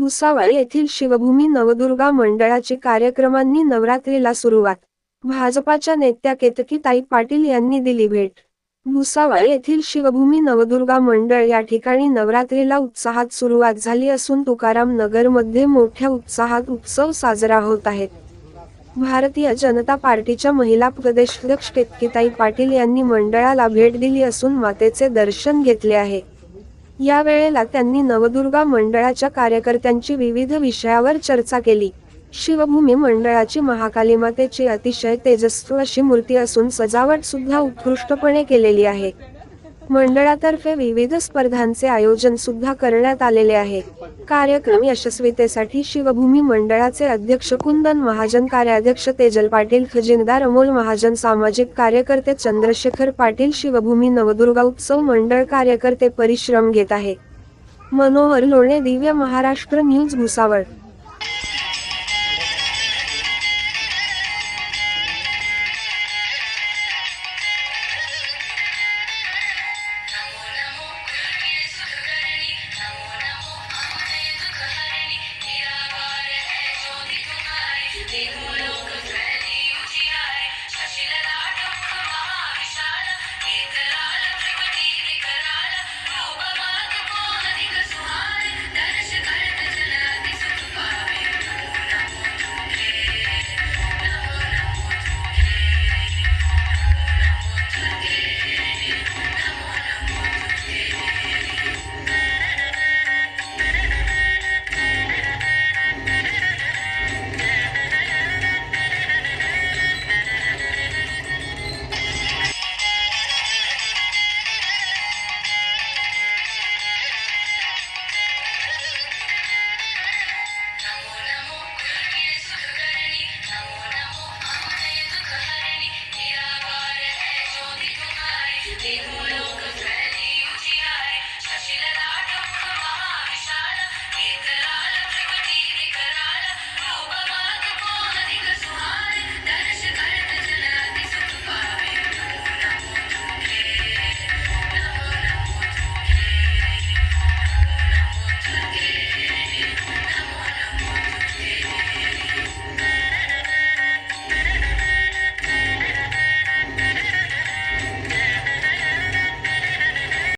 भुसावळ येथील शिवभूमी नवदुर्गा मंडळाची कार्यक्रमांनी नवरात्रीला सुरुवात. भाजपाच्या नेत्या केतकीताई पाटील यांनी दिली भेट. भुसावळ येथील शिवभूमी नवदुर्गा मंडळ या ठिकाणी नवरात्रीला उत्साहात सुरुवात झाली असून तुकाराम नगरमध्ये मोठ्या उत्साहात उत्सव साजरा होत आहेत. भारतीय जनता पार्टीच्या महिला प्रदेशाध्यक्ष केतकीताई पाटील यांनी मंडळाला भेट दिली असून मातेचे दर्शन घेतले आहे. या वेळेला त्यांनी नवदुर्गा मंडळाच्या कार्यकर्त्यांची विविध विषयावर चर्चा केली. शिवभूमी मंडळाची महाकाली मातेची अतिशय तेजस्वी अशी मूर्ती असून सजावट सुद्धा उत्कृष्टपणे केलेली आहे. मंडळातर्फे विविध स्पर्धांचे आयोजन सुद्धा करण्यात आलेले आहे. कार्यक्रम यशस्वीतेसाठी शिवभूमी मंडळाचे अध्यक्ष कुंदन महाजन कार्याध्यक्ष तेजल पाटील खजिनदार अमोल महाजन सामाजिक कार्यकर्ते चंद्रशेखर पाटील शिवभूमी नवदुर्गा उत्सव मंडळ कार्यकर्ते परिश्रम घेत आहे. मनोहर लोणे दिव्य महाराष्ट्र न्यूज भुसावळ.